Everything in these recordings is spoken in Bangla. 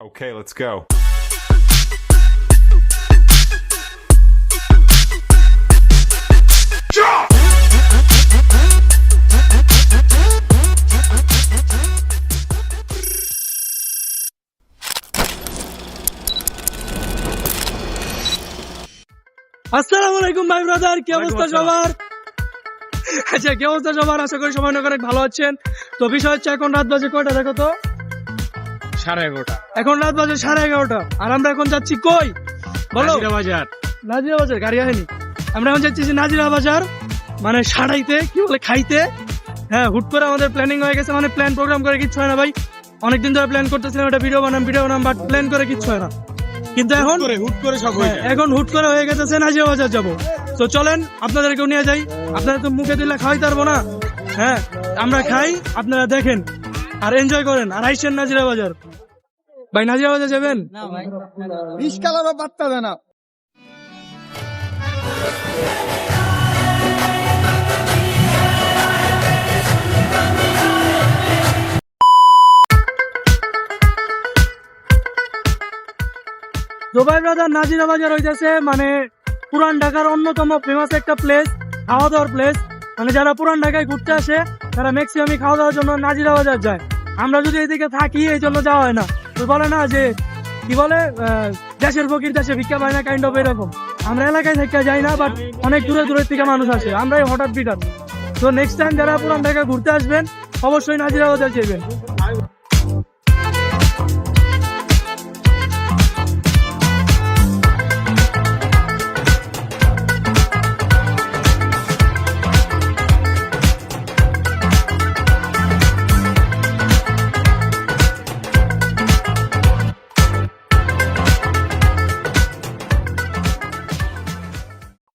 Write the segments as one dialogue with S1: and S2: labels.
S1: Okay, let's go.
S2: আসসালামু আলাইকুম ভাই ব্রাদার। কি অবস্থা সবার? আচ্ছা কি অবস্থা সবার? আশা করি সবাই অনেক অনেক ভালো আছেন। তো বিষয় হচ্ছে এখন রাত বাজে কয়টা? দেখো তো।
S3: সাড়ে এগারোটা।
S2: এখন রাত বাজে সাড়ে এগারোটা। আর আমরা এখন যাচ্ছি কই? বলো।
S3: নাজিরা বাজার
S2: নাজিরা বাজার গাড়ি আসেনি আমরা এখন যাচ্ছি নাজিরা বাজার মানে সাড়াইতে কি বলে খাইতে। হ্যাঁ হুট করে আমাদের প্ল্যানিং হয়ে গেছে মানে প্ল্যান প্রোগ্রাম করে কিচ্ছু হয় না ভাই। অনেকদিন ধরে প্ল্যান করতেছিলাম এটা ভিডিও বানাম ভিডিও বানাম বাট প্ল্যান করে কিচ্ছু হয় না। কিন্তু এখন
S3: হুট করে সব হয়ে
S2: এখন হুট করে হয়ে গেছে নাজিরা বাজার যাব। তো চলেন আপনাদেরকেও নিয়ে যাই। আপনারা তো মুখে দিলে খাওয়াই পারব না। হ্যাঁ আমরা খাই আপনারা দেখেন। আর এনজয় করেন আর আইসেন নাজিরা বাজার। ভাই নাজিরা বাজার যাবেন?
S3: রিস্কালারও পাত্তা দেয় না
S2: জোবাই ব্রাদার নাজিরা বাজার হইতেছে মানে পুরান ঢাকার অন্যতম ফেমাস একটা প্লেস খাওয়া দাওয়ার প্লেস মানে যারা পুরান ঢাকায় ঘুরতে আসে তারা ম্যাক্সিমামই খাওয়া দাওয়ার জন্য নাজিরা বাজার যায়। আমরা যদি এদিকে থাকি, এই জন্য যাওয়া হয় না। তো বলে না যে, কি বলে দেশের ফকির দেশে ভিক্ষা পায় না কাইন্ড অফ এরকম। আমরা এলাকায় থেকে যাই না বাট অনেক দূরে দূরের থেকে মানুষ আসে। আমরাই হঠাৎ বিটার তো নেক্সট টাইম যারা পুরান ঢাকা ঘুরতে আসবেন। অবশ্যই নাজিরা ওদের যাবেন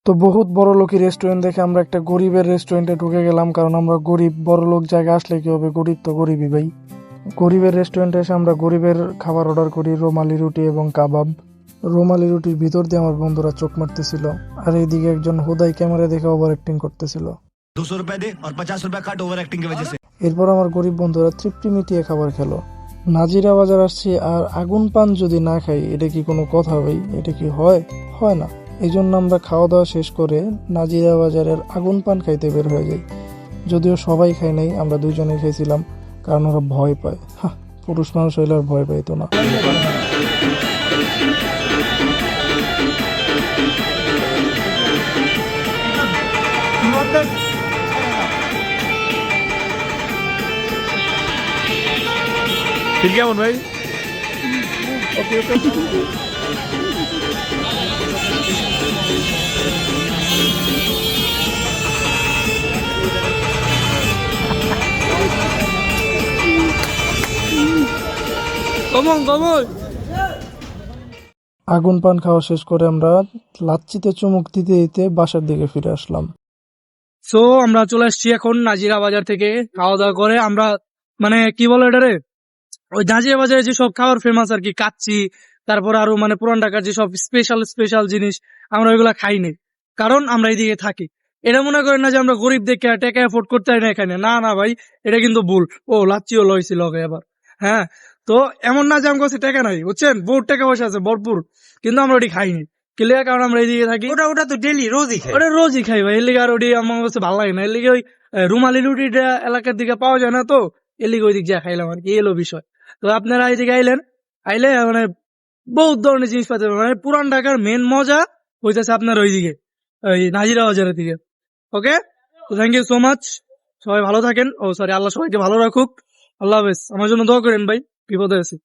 S4: তো বহুত বড় লোকই রেস্টুরেন্ট দেখে আমরা একটা গরিবের রেস্টুরেন্টে ঢুকে গেলাম কারণ আমরা গরিব বড় লোক জায়গায় আসলে কি হবে? গরিব তো গরিবই ভাই। গরিবের রেস্টুরেন্টে এসে আমরা গরিবের খাবার অর্ডার করি রোমালি রুটি এবং কাবাব। রোমালি রুটির ভিতর দিয়ে আমার বন্ধুরা চোখ মারতেছিল আর এইদিকে একজন হোদাই ক্যামেরা দেখে ওভার অ্যাক্টিং করতেছিল এরপর আমার গরিব বন্ধুরা তৃপ্তি মিটিয়ে খাবার খেলো। নাজিরা বাজার আসছি আর আগুন পান যদি না খাই এটা কি কোনো কথা ভাই? এটা কি হয়? হয় না। এই জন্য আমরা খাওয়া দাওয়া শেষ করে নাজিরা বাজারের আগুন পান খাইতে বের হয়ে যাই। যদিও সবাই খাই নাই আমরা দুইজনে খেয়েছিলাম কারণ ওরা ভয় পায়। হ্যাঁ পুরুষ মানুষ হইলে আর ভয় পাইতো না।
S3: ঠিক কেমন ভাই?
S2: কমন কমন
S4: আগুন পান খাওয়া শেষ করে আমরা লাচ্ছিতে চুমুক দিতে দিতে বাসার দিকে ফিরে আসলাম।
S2: সো আমরা চলে আসছি এখন নাজিরা বাজার থেকে খাওয়া দাওয়া করে। আমরা মানে কি বলো এটা রে ওই নাজিরা বাজারে যেসব খাবার ফেমাস আর কি কাচ্চি তারপর আরও মানে পুরান ঢাকার যেসব স্পেশাল স্পেশাল জিনিস আমরা ওইগুলা খাইনি। কারণ আমরা এইদিকে থাকি। এটা মনে করেন না যে আমরা গরিব দেখে টাকা এফোর্ড করতে না এখানে। না না ভাই এটা কিন্তু ভুল। ও লাচ্চিও লইছিল এবার হ্যাঁ তো এমন না যে আমার কাছে টাকা নাই বুঝছেন? বহুত টাকা পয়সা আছে ভরপুর। কিন্তু আমরা ওটি খাইনি। ক্লিয়ার কারণ আমরা এইদিকে থাকি।
S5: ওটা ওটা তো ডেলি রোজই খাই।
S2: ওটা রোজই খাই ভাই এর লিগে আর ওটি আমার কাছে ভালো লাগে না। এর লিগে ওই রুমালি রুটিটা এলাকার দিকে পাওয়া যায় না তো এর লিগে ওই দিক যা খাইলাম আর কি এলো বিষয়। তো আপনারা এইদিকে আইলেন আইলে মানে বহুত ধরনের জিনিস পাতে। মানে পুরান ঢাকার মেন মজা হইতেছে আপনার ওইদিকে ওই নাজিরা বাজারের দিকে। ওকে? তো থ্যাংক ইউ সো মাচ সবাই ভালো থাকেন। ও সরি আল্লাহ সবাইকে ভালো রাখুক। আল্লাহ হাফেজ। আমার জন্য দোয়া করেন ভাই। বিপদে আছি